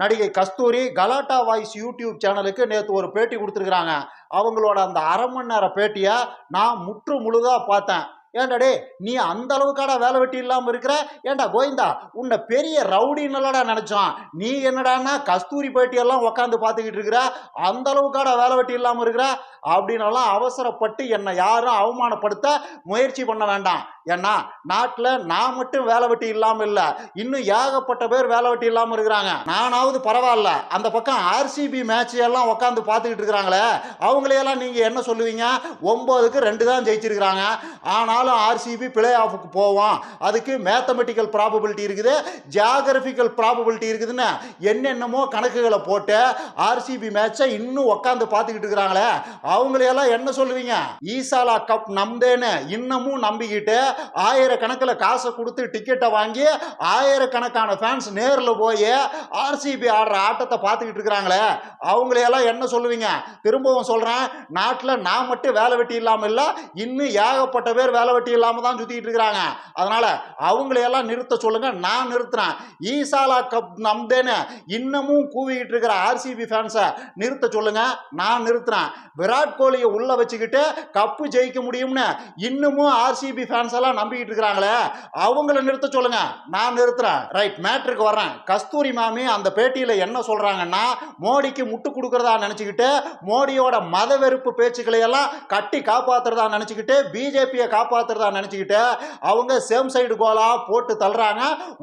நடிகை கஸ்தூரி கலாட்டா voice YouTube சேனலுக்கு நேற்று ஒரு பேட்டி கொடுத்துருக்குறாங்க. அவங்களோட அந்த அரை மணி நேர பேட்டியை நான் முற்று முழுதாக பார்த்தேன். ஏன்டா டே நீ அந்த அளவுக்காடா வேலை வெட்டி இல்லாமல் இருக்கிற? ஏன்டா கோவிந்தா உன்னை பெரிய ரவுடின்னுலடா நினச்சோம் நீ என்னடான்னா கஸ்தூரி பேட்டியெல்லாம் உக்காந்து பார்த்துக்கிட்டு இருக்கிற? அந்த அளவுக்காடா வேலை வெட்டி இல்லாமல் இருக்கிற? அப்படின்னலாம் அவசரப்பட்டு என்னை யாரும் அவமானப்படுத்த முயற்சி பண்ண வேண்டாம். ஏன்னா நாட்டில் நான் மட்டும் வேலை வெட்டி இல்லாமல் இல்லை இன்னும் ஏகப்பட்ட பேர் வேலை வெட்டி இல்லாமல் இருக்கிறாங்க. நானாவது பரவாயில்ல அந்த பக்கம் ஆர்சிபி மேட்ச் எல்லாம் உட்காந்து பார்த்துக்கிட்டு இருக்கிறாங்களே அவங்களையெல்லாம் நீங்கள் என்ன சொல்லுவீங்க? ஒம்போதுக்கு ரெண்டு தான் ஜெயிச்சிருக்கிறாங்க. நாளும் ஆர்சிபி பிளே ஆஃபுக்கு போவோம் அதுக்கு மேத்தமெட்டிக்கல் ப்ராபபிலிட்டி இருக்குது. ஜியாகிரபிக்கல் ப்ராபபிலிட்டி இருக்குதுன்னு என்னென்னமோ கணக்குகளை போட்டு ஆர்சிபி மேட்சை இன்னும் உட்காந்து பார்த்துக்கிட்டு இருக்கிறாங்களே. அவங்களையெல்லாம் என்ன சொல்லுவீங்க? ஈசாலா கப் நம்பேன்னு இன்னமும் நம்பிக்கிட்டு ஆயிரக்கணக்கில் காசை கொடுத்து டிக்கெட்டை வாங்கி ஆயிரக்கணக்கான ஃபேன்ஸ் நேரில் போய் ஆர்சிபி ஆடுற ஆட்டத்தை பார்த்துக்கிட்டு இருக்கிறாங்களே. அவங்களையெல்லாம் என்ன சொல்லுவீங்க? திரும்பவும் சொல்கிறேன் நாட்டில் நான் மட்டும் வேலை வெட்டி இல்லாமல் இல்லை இன்னும் ஏகப்பட்ட பேர் வேலை வட்டி இல்லாமல் தான் சுற்றிக்கிட்டு இருக்கிறாங்க. அதனால் அவங்களையெல்லாம் நிறுத்த சொல்லுங்க. நான் நிறுத்துறேன். ஈசாலா கப் நம்பேன்னு இன்னமும் கூவிக்கிட்டு இருக்கிற ஆர்சிபி ஃபேன்ஸை நிறுத்த சொல்லுங்க. நான் நிறுத்துறேன். விராட் கோலியை உள்ள வச்சுக்கிட்டு கப்பு ஜெயிக்க முடியும்னு இன்னமும் ஆர்சிபி ஃபேன்ஸ் எல்லாம் நம்பிக்கிட்டு இருக்கிறாங்களே அவங்கள நிறுத்த சொல்லுங்க. நான் நிறுத்துறேன். ரைட் மேட்ருக்கு வர்றேன். கஸ்தூரி மாமி அந்த பேட்டியில் என்ன சொல்றாங்கன்னா மோடிக்கு முட்டு கொடுக்கறதா நினச்சிக்கிட்டு மோடியோட மத வெறுப்பு பேச்சுக்களை எல்லாம் கட்டி காப்பாத்துறதா நினச்சிக்கிட்டு பிஜேபியை காப்பாத்துறதா நினச்சிக்கிட்டு அவங்க சேம் சைடு கோலா போட்டு தள்ளுறாங்க.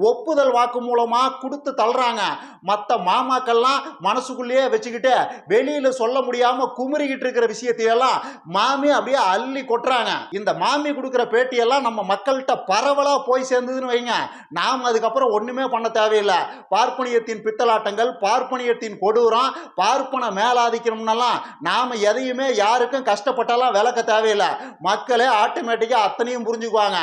ஒப்புதல் வாக்கு மூலமா கொடுத்து தள்ளுறாங்க. மற்ற மாமாக்கள்லாம் மனசுக்குள்ளேயே வச்சுக்கிட்டு வெளியில சொல்ல முடியாம குமுறிக்கிட்டு இருக்கிற விஷயத்தையெல்லாம் மாமி அப்படியே அள்ளி கொட்டுறாங்க. இந்த மாமி கொடுக்குற பேட்டியெல்லாம் நம்ம மக்கள்கிட்ட பரவலா போய் சேர்ந்ததுன்னு வைங்க. நாம் அதுக்கப்புறம் ஒண்ணுமே பண்ண தேவையில்லை. பார்ப்பனியத்தின் பித்தலாட்டங்கள் பார்ப்பனியத்தின் கொடூரம் பார்ப்பன மேலாதிக்கணும்னெல்லாம் நாம எதையுமே யாருக்கும் கஷ்டப்பட்டெல்லாம் விளக்க தேவையில்லை. மக்களே ஆட்டோமேட்டிக்காக அத்தனையும் புரிஞ்சுக்குவாங்க.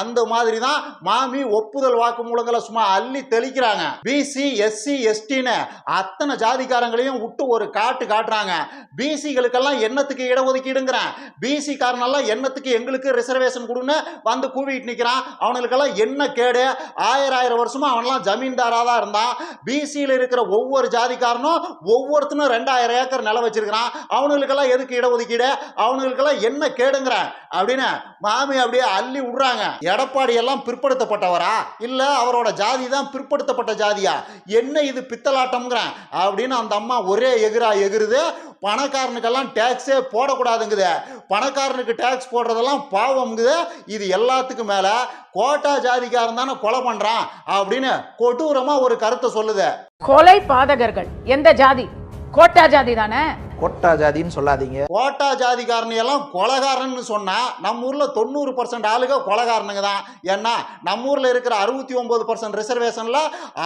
அந்த மாதிரி தான் மாமி ஒப்புதல் வாக்கு மூலங்களை சும்மா அள்ளி தெளிக்கிறாங்க. பிசி எஸ்சி எஸ்டின்னு அத்தனை ஜாதிக்காரங்களையும் விட்டு ஒரு காட்டு காட்டுறாங்க. பிசிகளுக்கெல்லாம் என்னத்துக்கு இடஒதுக்கீடுங்கிறேன். பிசி காரனெல்லாம் என்னத்துக்கு எங்களுக்கு ரிசர்வேஷன் கொடுன்னு வந்து கூவிட்டு நிற்கிறான் அவனுக்கெல்லாம் என்ன கேடு? ஆயிரம் ஆயிரம் வருஷமா அவனெல்லாம் ஜமீன்தாராக தான் இருந்தான். பிசியில் இருக்கிற ஒவ்வொரு ஜாதிக்காரனும் ஒவ்வொருத்தனும் ரெண்டாயிரம் ஏக்கர் நிலம் வச்சிருக்கிறான். அவனுங்களுக்கெல்லாம் எதுக்கு இடஒதுக்கீடு? அவனுங்களுக்கெல்லாம் என்ன கேடுங்கிறேன்? அப்படின்னு சாமி அப்படியே அள்ளி விடுறாங்க. எடப்பாடி எல்லாம் பிற்படுத்தப்பட்டவரா? இல்ல அவரோட ஜாதி தான் பிற்படுத்தப்பட்ட ஜாதியா? என்ன இது பித்தலாட்டம்ங்கிறேன். அப்படின்னு அந்த அம்மா ஒரே எகிரா எகிருது. பணக்காரனுக்கெல்லாம் டேக்ஸே போடக்கூடாதுங்குது. பணக்காரனுக்கு டேக்ஸ் போடுறதெல்லாம் பாவம்ங்குது. இது எல்லாத்துக்கும் மேலே கோட்டா ஜாதிக்காரன் தானே கொலை பண்ணுறான் அப்படின்னு கொடூரமாக ஒரு கருத்தை சொல்லுது. கொலை பாதகர்கள். எந்த ஜாதி? கோட்டா ஜாதி தானே? கோட்டா ஜாதின்னு சொல்லாதீங்க. கோட்டா ஜாதிக்காரன் எல்லாம் கொலகாரன்னு சொன்னா நம்ம ஊர்ல தொண்ணூறு பர்சன்ட் ஆளுங்க கொலகாரனுங்க தான். ஏன்னா நம்ம ஊர்ல இருக்கிற அறுபத்தி ஒன்பது பர்சன்ட் ரிசர்வேஷன்ல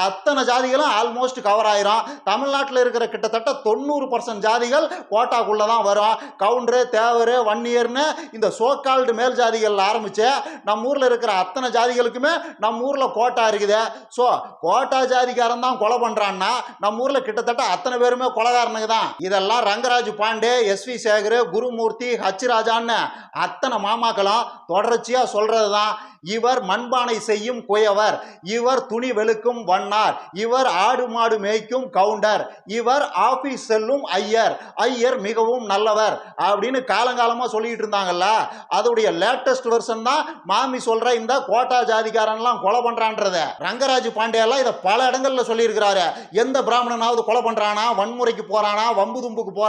அத்தனை ஜாதிகளும் ஆல்மோஸ்ட் கவர் ஆயிரும். தமிழ்நாட்டில் இருக்கிற கிட்டத்தட்ட தொண்ணூறு பர்சன்ட் ஜாதிகள் கோட்டாக்குள்ள தான் வரும். கவுண்டரு தேவரு வன்னியர்னு இந்த சோக்கால்டு மேல் ஜாதிகள் ஆரம்பிச்சு நம்ம ஊர்ல இருக்கிற அத்தனை ஜாதிகளுக்குமே நம்ம ஊர்ல கோட்டா இருக்குது. ஸோ கோட்டா ஜாதிக்காரன் தான் கொலை பண்றான்னா நம்ம ஊர்ல கிட்டத்தட்ட அத்தனை பேருமே கொலகாரனுக்கு தான். இதெல்லாம் Rangaraj Pandey S V Sekhar Gurumurthy H ராஜான்னு அத்தனை மாமாக்களும் தொடர்ச்சியா சொல்றது தான் இவர் மண்பானை செய்யும் குயவர். இவர் துணி வெளுக்கும் வண்ணார். இவர் ஆடு மாடு மேய்க்கும் கவுண்டர். இவர் ஆபீஸ் செல்லும் ஐயர். ஐயர் மிகவும் நல்லவர் அப்படின்னு காலங்காலமா சொல்லிட்டு இருந்தாங்கல்ல. அதோடைய லேட்டஸ்ட் வெர்ஷன் தான் மாமி சொல்ற இந்த கோட்டா ஜாதிகாரன்லாம் கொலை பண்றான்றத. ரங்கராஜ் பாண்டியெல்லாம் இதை பல இடங்கள்ல சொல்லியிருக்கிறாரு. எந்த பிராமணனாவது கொலை பண்றானா? வன்முறைக்கு போறானா? வம்பு தும்புக்கு போறான்?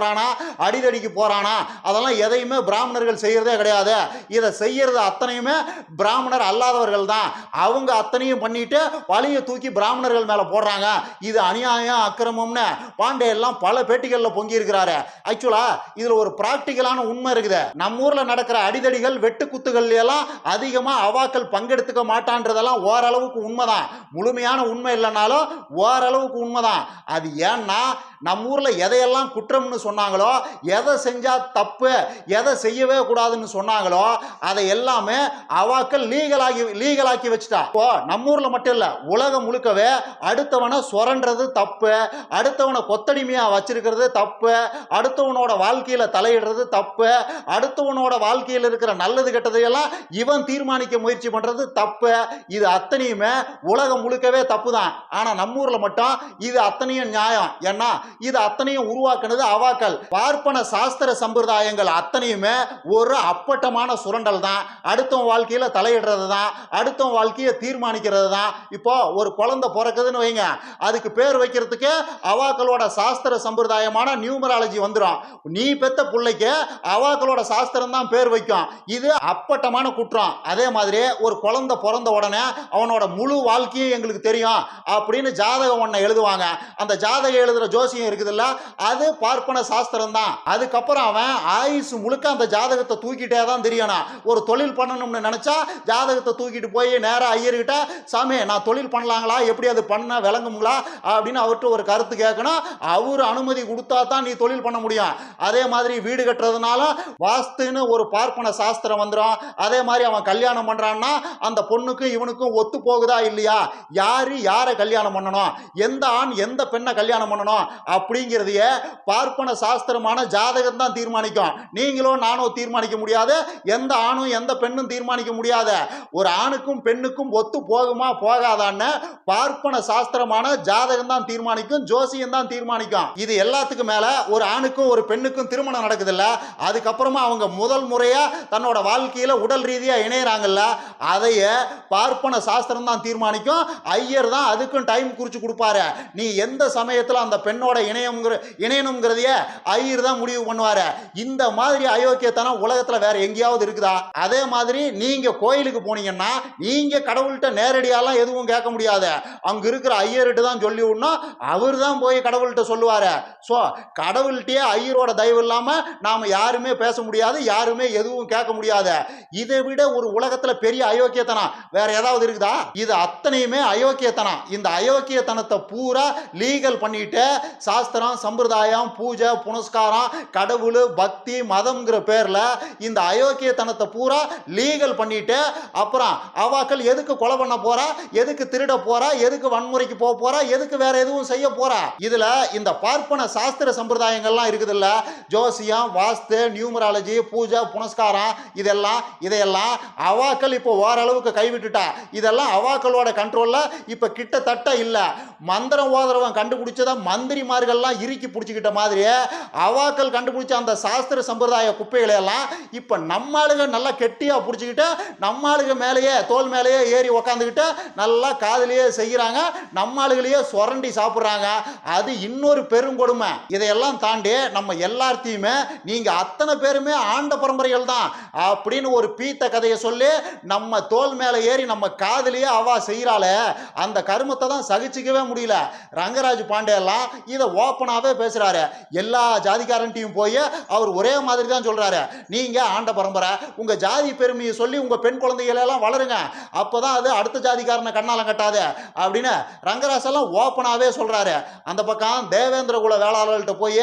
அடிதடிக்கு போறானா அதெல்லாம் எதையுமே பிராமணர்கள் செய்யறதே கிடையாது. இதை செய்யறது அத்தனையுமே பிராமணர் அல்லாதவர்கள் தான். அவங்க அத்தனையும் பண்ணிட்டு பழிய தூக்கி பிராமணர்கள் மேல போடுறாங்க. இது அநியாயம் அக்கிரமம்னு. பாண்டே எல்லாம் பல பேட்டிகளில் பொங்கி இருக்கிறாரு ஆக்சுவலா இதுல ஒரு பிராக்டிக்கலான உண்மை இருக்குது. நம்ம ஊர்ல நடக்கிற அடிதடிகள் வெட்டு குத்துகள் எல்லாம் அதிகமா அவாக்கள் பங்கெடுத்துக்க மாட்டான்றதெல்லாம் ஓரளவுக்கு உண்மைதான். முழுமையான உண்மை இல்லைனாலும் ஓரளவுக்கு உண்மைதான். அது ஏன்னா நம்ம ஊரில் எதையெல்லாம் குற்றம்னு சொன்னாங்களோ எதை செஞ்சால் தப்பு எதை செய்யவே கூடாதுன்னு சொன்னாங்களோ அதை எல்லாமே அவாக்கள் லீகலாகி லீகலாக்கி வச்சுட்டா. இப்போ நம்ம ஊரில் மட்டும் இல்லை உலகம் முழுக்கவே அடுத்தவனை சுரண்டுறது தப்பு அடுத்தவனை கொத்தடிமையாக வச்சிருக்கிறது தப்பு அடுத்தவனோட வாழ்க்கையில் தலையிடுறது தப்பு அடுத்தவனோட வாழ்க்கையில் இருக்கிற நல்லது கெட்டதையெல்லாம் இவன் தீர்மானிக்க முயற்சி பண்ணுறது தப்பு. இது அத்தனையுமே உலகம் முழுக்கவே தப்பு தான் ஆனால் நம்ம ஊரில் மட்டும் இது அத்தனையும் நியாயம். ஏன்னா இது அத்தனையும் உருவாக்குனது அவாக்கள். பார்ப்பன சாஸ்திர சம்பிரதாயங்கள் அத்தனையுமே ஒரு அப்பட்டமான சுரண்டல் தான். அடுத்தவன் வாழ்க்கையில் தலையிடுறது தான். அடுத்தவன் வாழ்க்கையை தீர்மானிக்கிறது தான். இப்போ ஒரு குழந்தை பிறக்குதுன்னு வைங்க. அதுக்கு பேர் வைக்கிறதுக்கு அவாக்களோட சாஸ்திர சம்பிரதாயமான நியூமராலஜி வந்துடும். நீ பெத்த பிள்ளைக்கு அவாக்களோட சாஸ்திரம் தான் பேர் வைக்கும். இது அப்பட்டமான குற்றம். அதே மாதிரி ஒரு குழந்தை பிறந்த உடனே அவனோட முழு வாழ்க்கையும் எங்களுக்கு தெரியும் அப்படின்னு ஜாதகம் ஒன்றை எழுதுவாங்க. அந்த ஜாதகம் எழுதுகிற ஜோசி ராசியம் இருக்குதுல்ல அது பார்ப்பன சாஸ்திரம் தான் அதுக்கப்புறம் அவன் ஆயுசு முழுக்க அந்த ஜாதகத்தை தூக்கிட்டே தான் தெரியணும். ஒரு தொழில் பண்ணணும்னு நினைச்சா ஜாதகத்தை தூக்கிட்டு போய் நேராக ஐயர்கிட்ட சாமி நான் தொழில் பண்ணலாங்களா? எப்படி அது பண்ண விளங்குங்களா? அப்படின்னு அவர்கிட்ட ஒரு கருத்து கேட்கணும். அவர் அனுமதி கொடுத்தா தான் நீ தொழில் பண்ண முடியும். அதே மாதிரி வீடு கட்டுறதுனால வாஸ்துன்னு ஒரு பார்ப்பன சாஸ்திரம் வந்துடும் அதே மாதிரி அவன் கல்யாணம் பண்றான்னா அந்த பொண்ணுக்கும் இவனுக்கும் ஒத்து போகுதா இல்லையா? யாரு யாரை கல்யாணம் பண்ணணும்? எந்த ஆண் எந்த பெண்ணை கல்யாணம் பண்ணணும்? அப்படிங்கிறதையே பார்ப்பன சாஸ்திரமான ஜாதகம் தான் தீர்மானிக்கும். நீங்களும் நானும் தீர்மானிக்க முடியாது. எந்த ஆணும் எந்த பெண்ணும் தீர்மானிக்க முடியாத. ஒரு ஆணுக்கும் பெண்ணுக்கும் ஒத்து போகுமா போகாதான்னு பார்ப்பன சாஸ்திரமான ஜாதகம் தான் தீர்மானிக்கும் ஜோசியம் தான் தீர்மானிக்கும். இது எல்லாத்துக்கும் மேல ஒரு ஆணுக்கும் ஒரு பெண்ணுக்கும் திருமணம் நடக்குதுல்ல அதுக்கப்புறமா அவங்க முதல் முறையா தன்னோட வாழ்க்கையில உடல் ரீதியா இணையறாங்கல்ல அதையே பார்ப்பன சாஸ்திரம் தான் தீர்மானிக்கும். ஐயர் தான் அதுக்கும் டைம் குறிச்சு கொடுப்பாரு. நீ எந்த சமயத்துல அந்த பெண்ணோட இணையம்ங்கிற இணையணுங்கிறதையே ஐயர் தான் முடிவு பண்ணுவார். இந்த மாதிரி அயோக்கியத்தனம் உலகத்துல வேற எங்கேயாவது இருக்குதா? அதே மாதிரி நீங்க கோயிலுக்கு போனீங்கன்னா நீங்க கடவுள்கிட்ட நேரடியாலாம் எதுவும் கேட்க முடியாது. அங்க இருக்கிற ஐயர்கிட்ட தான் சொல்லி விடணும். அவர் தான் போய் கடவுள்கிட்ட சொல்லுவாரு. ஸோ கடவுள்கிட்டயே ஐயரோட தயவு இல்லாம நாம யாருமே பேச முடியாது யாருமே எதுவும் கேட்க முடியாது. இதை விட ஒரு உலகத்துல பெரிய அயோக்கியத்தனம் வேற ஏதாவது இருக்குதா? இது அத்தனையுமே அயோக்கியத்தனம். இந்த அயோக்கியத்தனத்தை பூரா லீகல் பண்ணிட்டு சாஸ்திரம் சம்பிரதாயம் பூஜை புனஸ்காரம் கடவுள் பக்தி மதம்ங்கிற பேரில் இந்த அயோக்கியத்தனத்தை பூரா லீகல் பண்ணிட்டு அப்புறம் அவாக்கள் எதுக்கு கொலை பண்ண போறா? எதுக்கு திருட போறா? எதுக்கு வன்முறைக்கு போக போறா? எதுக்கு வேற எதுவும் செய்ய போறா? இதுல இந்த பார்ப்பன சாஸ்திர சம்பிரதாயங்கள்லாம் இருக்குதுல்ல ஜோசியம் வாஸ்து நியூமராலஜி பூஜை புனஸ்காரம் இதெல்லாம் இதையெல்லாம் அவாக்கள் இப்போ ஓரளவுக்கு கைவிட்டுட்டா இதெல்லாம் அவாக்களோட கண்ட்ரோல்ல இப்போ கிட்டத்தட்ட இல்ல. மந்திரம் ஓதுறவன் மாதிரி மந்திரிமார்கள்லாம் இறுக்கி பிடிச்சிக்கிட்ட மாதிரி அவாக்கள் கண்டுபிடிச்ச அந்த சாஸ்திர சம்பிரதாய குப்பைகளை எல்லாம் இப்போ நம்ம ஆளுங்க நல்லா கெட்டியா பிடிச்சிக்கிட்டு நம்ம ஆளுங்க மேலேயே தோல் மேலேயே ஏறி உக்காந்துக்கிட்டு நல்லா காதுலயே செய்கிறாங்க நம்ம ஆளுகளையே சுரண்டி சாப்பிட்றாங்க. அது இன்னொரு பெருங்கொடுமை இதையெல்லாம் தாண்டி நம்ம எல்லாத்தையுமே நீங்க அத்தனை பேருமே ஆண்ட பரம்பரைகள் தான் அப்படின்னு ஒரு பீத்த கதையை சொல்லி நம்ம தோல் மேலே ஏறி நம்ம காதலியே அவா செய்கிறாளே அந்த கருமத்தை தான் சகிச்சிக்கவே முடியல. ரங்கராஜ் பாண்டே எல்லாம் இதை ஓப்பனாகவே பேசுறாரு. எல்லா ஜாதிக்காரன்ட்டையும் போய் அவர் ஒரே மாதிரி தான் சொல்றாரு. நீங்க ஆண்ட பரம்பரை உங்க ஜாதி பெருமையை சொல்லி உங்க பெண் குழந்தைகளெல்லாம் எல்லாம் வளருங்க. அப்பதான் அது அடுத்த ஜாதிக்காரனை கண்ணாலம் கட்டாது. அப்படின்னு ரங்கராசெல்லாம் ஓப்பனாகவே சொல்றாரு. அந்த பக்கம் தேவேந்திர குல வேளாளர்கள்ட்ட போய்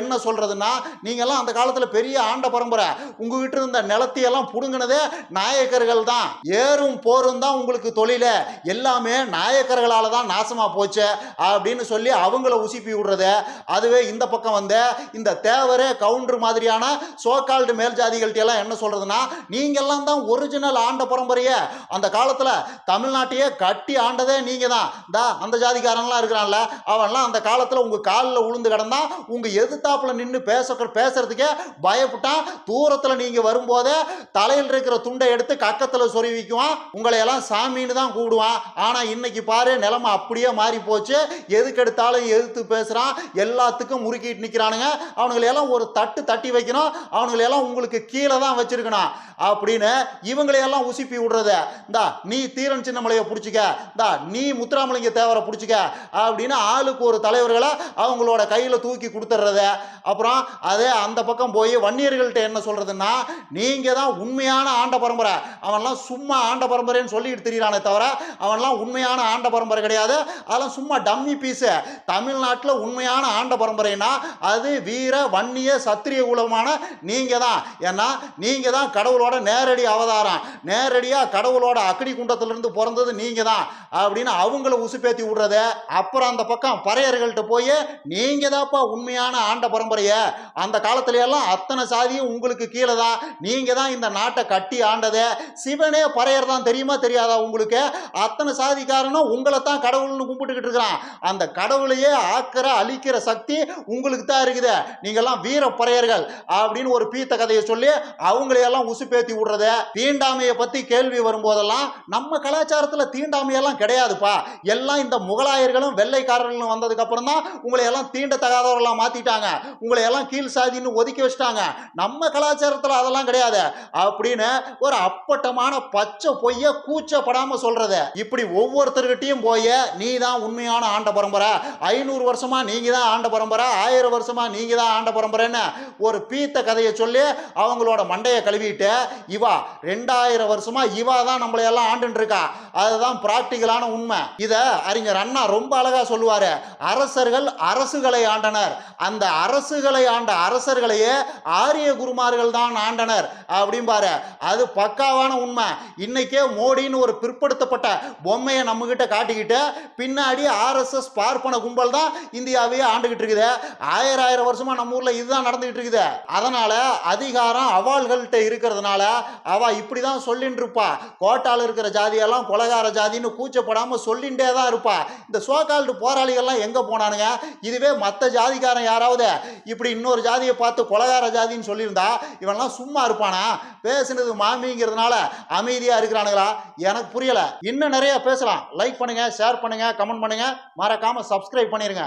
என்ன சொல்றதுன்னா நீங்கெல்லாம் அந்த காலத்துல பெரிய ஆண்ட பரம்பரை. உங்ககிட்ட இருந்த நிலத்தையெல்லாம் புடுங்கினதே நாயக்கர்கள் தான். ஏறும் போரும் தான் உங்களுக்கு தொழில. எல்லாமே நாயக்கர்களால தான் நாசமா போச்சு. அப்படின்னு சொல்லி அவங்கள உசிப்பி விடுறது? அதுவே இந்த பக்கம் வந்து இந்த தேவரே கவுண்டர் மாதிரியான சோகால்டு மேல் ஜாதிகள்ட்ட எல்லாம் என்ன சொல்றதுன்னா நீங்கெல்லாம் தான் ஒரிஜினல் ஆண்ட பரம்பரையே. அந்த காலத்துல தமிழ்நாட்டையே கட்டி ஆண்டதே நீங்க தான் தா அந்த ஜாதிக்காரன்லாம் இருக்கிறான்ல அவன்லாம் அந்த காலத்துல உங்க காலில் உளுந்து கிடந்தா உங்க எதிர்த்தாப்புல நின்று பேச பேசுறதுக்கே பயப்பட்டான். தூரத்துல நீங்க வரும்போதே தலையில் இருக்கிற துண்டை எடுத்து கக்கத்துல சொருவிக்குவான் உங்களை எல்லாம் சாமின்னு தான் கூப்பிடுவான். ஆனா இன்னைக்கு பாரு நிலைமை அப்படியே மாறி போச்சு எதுக்கு எடுத்தாலும் எதிர்த்து பேசுறான் எல்லாத்துக்கும் முறுக்கிட்டு நிக்கிறானுங்க. அவனுங்களை எல்லாம் ஒரு தட்டு தட்டி வைக்கணும். அவனுங்களை எல்லாம் உங்களுக்கு கீழே தான் வச்சிருக்கணும். அப்படின்னு இவங்களையெல்லாம் உசுப்பி விடுறது இந்தா நீ தீரன் சின்னமலையை பிடிச்சிக்க. இந்தா நீ முத்துராமலிங்க தேவரை பிடிச்சிக்க. அப்படின்னு ஆளுக்கு ஒரு தலைவர்களை அவங்களோட கையில் தூக்கி கொடுத்துட்றத. அப்புறம் அதே அந்த பக்கம் போய் வன்னியர்கள்ட்ட என்ன சொல்றதுன்னா நீங்க தான் உண்மையான ஆண்ட பரம்பரை. அவன்லாம் சும்மா ஆண்ட பரம்பரைன்னு சொல்லிட்டு திரியிறானே தவிர அவன்லாம் உண்மையான ஆண்ட பரம்பரை கிடையாது. அதெல்லாம் சும்மா டம்மி பீஸு. தமிழ்நாட்டில் உண்மையான ஆண்ட பரம்பரைனா அது வீர வன்னிய சத்திரிய குலமான நீங்கள் தான் ஏன்னா நீங்க தான் கடவுளோட நேரடி அவதாரம். நேரடியா கடவுளோட அக்னி குண்டத்திலிருந்து பிறந்தது நீங்கள் தான் அப்படின்னு அவங்கள உசுப்பேத்தி விடுறத. அப்புறம் அந்த பக்கம் பறையர்கள்ட்ட போய் நீங்கள் தான்ப்பா உண்மையான ஆண்ட பரம்பரையை. அந்த காலத்துல எல்லாம் அத்தனை சாதியும் உங்களுக்கு கீழே தான் நீங்க தான் இந்த நாட்டை கட்டி ஆண்டதே. சிவனே பறையர் தான் தெரியுமா தெரியாதா உங்களுக்கு? அத்தனை சாதிக்காரனும் உங்களை தான் கடவுள்னு கும்பிட்டுக்கிட்டு இருக்கிறான். அந்த கடவுளையே ஆக்கிற அழிக்கிற சக்தி உங்களுக்கு தான் இருக்குது. நீங்கெல்லாம் வீர பறையர்கள் அப்படின்னு ஒரு பீத்த கதையை சொல்லி அவங்களையெல்லாம் உசுப்பேத்தி விடுறத தீண்டாமையை பற்றி கேள்வி வரும்போதெல்லாம் நம்ம கலாச்சாரத்தில் தீண்டாமையெல்லாம் கிடையாதுப்பா. எல்லாம் இந்த முகலாயர்களும் வெள்ளைக்காரர்களும் வந்ததுக்கு அப்புறம் தான் உங்களையெல்லாம் எல்லாம் தீண்டத்தகாதவர்களா மாத்திட்டாங்க. உங்களை எல்லாம் கீழ் சாதின்னு ஒதுக்கி வச்சிட்டாங்க. நம்ம கலாச்சாரத்துல அதெல்லாம் கிடையாது. அப்படின்னு ஒரு அப்பட்டமான பச்சை பொய்ய கூச்சப்படாம சொல்றது இப்படி ஒவ்வொருத்தர்கிட்டயும் போய் நீ தான் உண்மையான ஆண்ட பரம்பரை. ஐநூறு வருஷமா நீங்க தான் ஆண்ட பரம்பரை ஆயிரம் வருஷமா நீங்க தான் ஆண்ட பரம்பரைன்னு ஒரு பீத்த கதையை சொல்லி அவங்களோட மண்டையை கழுவிட்டு இவா ரெண்டாயிரம் வருஷமா இவா தான் நம்மளையெல்லாம் எல்லாம் ஆண்டுன்னு இருக்கா. அதுதான் ப்ராக்டிக்கலான உண்மை. இதை அறிஞர் அண்ணா ரொம்ப அழகா சொல்லுவாரு. அரசர்கள் அரசுகளை ஆண்டனர். அந்த அரசுகளை ஆண்ட அரசர்களையே ஆரிய குருமார்கள் தான் ஆண்டனர் அப்படிம்பாரு. அது பக்காவான உண்மை. இன்னைக்கே மோடின்னு ஒரு பிற்படுத்தப்பட்ட பொம்மையை நம்மகிட்ட காட்டிக்கிட்டு பின்னாடி ஆர்எஸ்எஸ் பார்ப்பன கும்பல் தான் இந்தியாவையே ஆண்டுகிட்டு இருக்குது. ஆயிரம் ஆயிரம் வருஷமா நம்ம ஊர்ல இதுதான் நடந்துகிட்டு இருக்குது. அதனால அதிகாரம் அவாள்கள்கிட்ட இருக்கிறதுனால அவ இப்படிதான் சொல்லிட்டு இருப்பா. கோட்டால இருக்கிற ஜாதியெல்லாம் கொலகார ஜாதின்னு கூச்சப்படாம சொல்லிண்டே தான் இருப்பா. இந்த சோகால்டு போராளிகள்லாம் எங்க போனானுங்க? இதுவே மற்ற ஜாதிக்காரன் யாராவது இப்படி இன்னொரு ஜாதியை பார்த்து கொலகார ஜாதின்னு சொல்லியிருந்தா இவன்லாம் சும்மா இருப்பானா? பேசுனது மாமிங்கிறதுனால அமைதியா இருக்கிறானுங்களா? எனக்கு புரியல. இன்னும் நிறைய பேசலாம். லைக் பண்ணுங்க ஷேர் பண்ணுங்க கமெண்ட் பண்ணுங்க. மறக்காம சப்ஸ்கிரைப் பண்ணிருங்க.